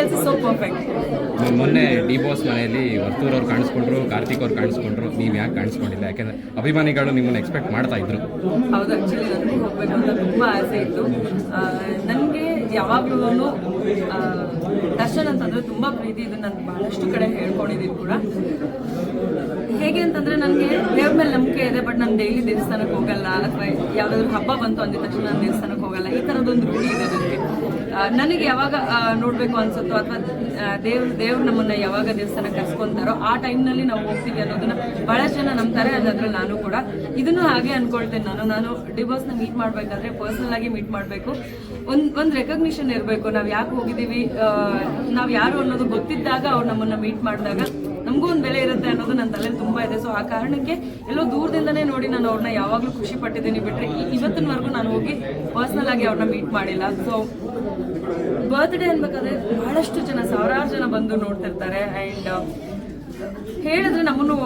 So perfect ಮೊನ್ನೆ D boss ಮನೆಯಲ್ಲಿ ವರ್ತೂರ್ ಅವ್ರು ಕಾಣಿಸ್ಕೊಂಡ್ರು ಕಾರ್ತಿಕ್ ಅವ್ರು ಕಾಣಿಸ್ಕೊಂಡ್ರು. ನೀವು ಯಾಕೆ ಕಾಣಿಸ್ಕೊಂಡಿಲ್ಲ? ಯಾಕಂದ್ರೆ ಅಭಿಮಾನಿಗಳು ನಿಮ್ಮನ್ನ ಎಕ್ಸ್ಪೆಕ್ಟ್ ಮಾಡ್ತಾ ಇದ್ರು. ಹೌದು ಆಕ್ಚುಲಿ ನನಗೂ ಹೋಗಬೇಕು ಅಂತ ತುಂಬ ಆಸೆ ಇತ್ತು. ನನಗೆ ಯಾವಾಗಲೂ ದರ್ಶನ್ ಅಂತಂದ್ರೆ ತುಂಬಾ ಪ್ರೀತಿ ಇದು. ನಾನು ಬಹಳಷ್ಟು ಕಡೆ ಹೇಳ್ಕೊಂಡಿದ್ದೀನಿ ಕೂಡ. ಹೇಗೆ ಅಂತಂದ್ರೆ ನನಗೆ ದೇವ್ರ ಮೇಲೆ ನಂಬಿಕೆ ಇದೆ ಬಟ್ ನಾನು ಡೈಲಿ ದೇವಸ್ಥಾನಕ್ಕೆ ಹೋಗಲ್ಲ. ಅಥವಾ ಯಾವ್ದಾದ್ರು ಹಬ್ಬ ಬಂತು ಅಂದಿದ ತಕ್ಷಣ ನಾನು ದೇವಸ್ಥಾನಕ್ಕೆ ಹೋಗಲ್ಲ. ಈ ಥರದೊಂದು ರೂಢಿ ಇದೆ ನನಗೆ ನನಗೆ ಯಾವಾಗ ನೋಡ್ಬೇಕು ಅನ್ಸುತ್ತೋ ಅಥವಾ ದೇವ್ರ, ದೇವ್ರು ನಮ್ಮನ್ನ ಯಾವಾಗ ದೇವಸ್ಥಾನಕ್ಕೆ ಕರ್ಸ್ಕೊಂತಾರೋ ಆ ಟೈಮ್ನಲ್ಲಿ ನಾವು ಹೋಗ್ತೀವಿ ಅನ್ನೋದನ್ನ ಬಹಳ ಜನ ನಂಬ್ತಾರೆ ಅದ್ರಲ್ಲಿ ನಾನು ಕೂಡ. ಇದನ್ನು ಹಾಗೆ ಅನ್ಕೊಳ್ತೇನೆ ನಾನು. ನಾನು ಡಿವೋರ್ಸ್ನ ಮೀಟ್ ಮಾಡ್ಬೇಕಾದ್ರೆ ಪರ್ಸನಲ್ ಆಗಿ ಮೀಟ್ ಮಾಡಬೇಕು. ಒಂದು ಒಂದು ರೆಕಗ್ನಿಷನ್ ಇರಬೇಕು. ನಾವು ಯಾಕೆ ಹೋಗಿದ್ದೀವಿ ನಾವು ಯಾರು ಅನ್ನೋದು ಗೊತ್ತಿದ್ದಾಗ ಅವ್ರು ನಮ್ಮನ್ನ ಮೀಟ್ ಮಾಡಿದಾಗ ನಮಗೂ ಒಂದು ಬೆಲೆ ಇರುತ್ತೆ ಅನ್ನೋದು ನನ್ನ ತಲೆಯಲ್ಲಿ ತುಂಬ ಸೊ ಆ ಕಾರಣಕ್ಕೆ ಎಲ್ಲೋ ದೂರದಿಂದನೇ ನೋಡಿ ನಾನು ಅವ್ರನ್ನ ಯಾವಾಗಲೂ ಖುಷಿ ಪಟ್ಟಿದ್ದೀನಿ ಬಿಟ್ಟರೆ ಇವತ್ತಿನವರೆಗೂ ನಾನು ಹೋಗಿ ಪರ್ಸ್ನಲ್ ಆಗಿ ಅವ್ರನ್ನ ಮೀಟ್ ಮಾಡಿಲ್ಲ. ಸೊ ಬರ್ತ್ಡೇ ಅನ್ಬೇಕಾದ್ರೆ ಬಹಳಷ್ಟು ಜನ, ಸಾವಿರಾರು ಜನ ಬಂದು ನೋಡ್ತಿರ್ತಾರೆ ಆ್ಯಂಡ್ ಹೇಳಿದ್ರೆ ನಮ್ಮನ್ನು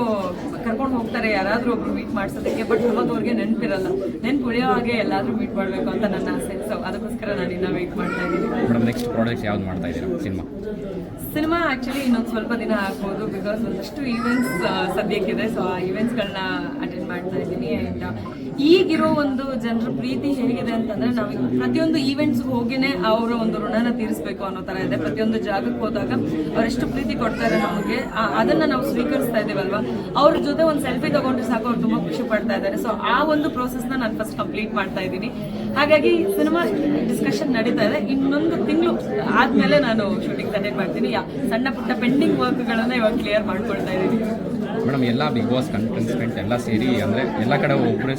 ಕರ್ಕೊಂಡು ಹೋಗ್ತಾರೆ. ಯಾರಾದರೂ ಒಬ್ರು ಮೀಟ್ ಮಾಡ್ಸೋದಕ್ಕೆ ಬಟ್ ನಮ್ಮದವ್ರಿಗೆ ನೆನಪಿರಲ್ಲ. ನೆನ್ಪು ಉಳಿಯೋ ಹಾಗೆ ಎಲ್ಲಾದರೂ ಮೀಟ್ ಮಾಡಬೇಕು ಅಂತ ನನ್ನ ಆಸೆ. ಸೊ ಅದಕ್ಕೋಸ್ಕರ ನಾನು ಇನ್ನೂ ವೇಟ್ ಮಾಡ್ತಾ ನೆಕ್ಸ್ಟ್ ಪ್ರಾಡಕ್ಟ್ ಯಾವ್ದು ಮಾಡ್ತಾ ಇದ್ದೀರಾ? ಸಿನಿಮಾ? ಸಿನಿಮಾ ಆ್ಯಕ್ಚುಲಿ ಇನ್ನೊಂದು ಸ್ವಲ್ಪ ದಿನ ಆಗ್ಬೋದು ಬಿಕಾಸ್ ಒಂದಷ್ಟು ಈವೆಂಟ್ಸ್ ಸದ್ಯಕ್ಕಿದೆ ಸೊ ಆ ಈವೆಂಟ್ಸ್ಗಳನ್ನ ಅಟೆಂಡ್ ಇದ್ದೀನಿ ಈಗಿರೋ ಒಂದು ಜನರ ಪ್ರೀತಿ ಹೇಗಿದೆ ಅಂತಂದ್ರೆ ನಾವು ಪ್ರತಿಯೊಂದು ಈವೆಂಟ್ಸ್ ಹೋಗಿನೇ ಅವರ ಒಂದು ಋಣನ ತೀರಿಸಬೇಕು ಅನ್ನೋ ತರ ಇದೆ. ಪ್ರತಿಯೊಂದು ಜಾಗಕ್ಕೆ ಹೋದಾಗ ಅವರೆಷ್ಟು ಪ್ರೀತಿ ಕೊಡ್ತಾರೆ ನಮಗೆ ಅದನ್ನ ನಾವು ಸ್ವೀಕರಿಸ್ತಾ ಇದ್ದೀವಲ್ವಾ ಅವ್ರ ಜೊತೆ ಒಂದು ಸೆಲ್ಫಿ ತಗೊಂಡ್ರೆ ಸಾಕು, ಅವ್ರು ತುಂಬಾ ಖುಷಿ ಪಡ್ತಾ ಇದ್ದಾರೆ ಸೊ ಆ ಒಂದು ಪ್ರೋಸೆಸ್ನ ನಾನು ಫಸ್ಟ್ ಕಂಪ್ಲೀಟ್ ಮಾಡ್ತಾ ಇದ್ದೀನಿ ಹಾಗಾಗಿ ಸಿನಿಮಾ ಡಿಸ್ಕಷನ್ ನಡೀತಾ ಇದೆ. ಇನ್ನೊಂದು ತಿಂಗಳು ಆದ್ಮೇಲೆ ನಾನು ಶೂಟಿಂಗ್ ಅಟೆಂಡ್ ಮಾಡ್ತೀನಿ. ಸಣ್ಣ ಪುಟ್ಟ ಪೆಂಡಿಂಗ್ ವರ್ಕ್ಗಳನ್ನ ಇವಾಗ ಕ್ಲಿಯರ್ ಮಾಡ್ಕೊಳ್ತಾ ಇದ್ದೀನಿ ಮೇಡಮ್ ಎಲ್ಲ ಬಿಗ್ ಬಾಸ್ ಕಂಟೆಸ್ಟೆಂಟ್ ಎಲ್ಲ ಸೇರಿ ಅಂದರೆ ಎಲ್ಲ ಕಡೆ ಒಬ್ಬರೇ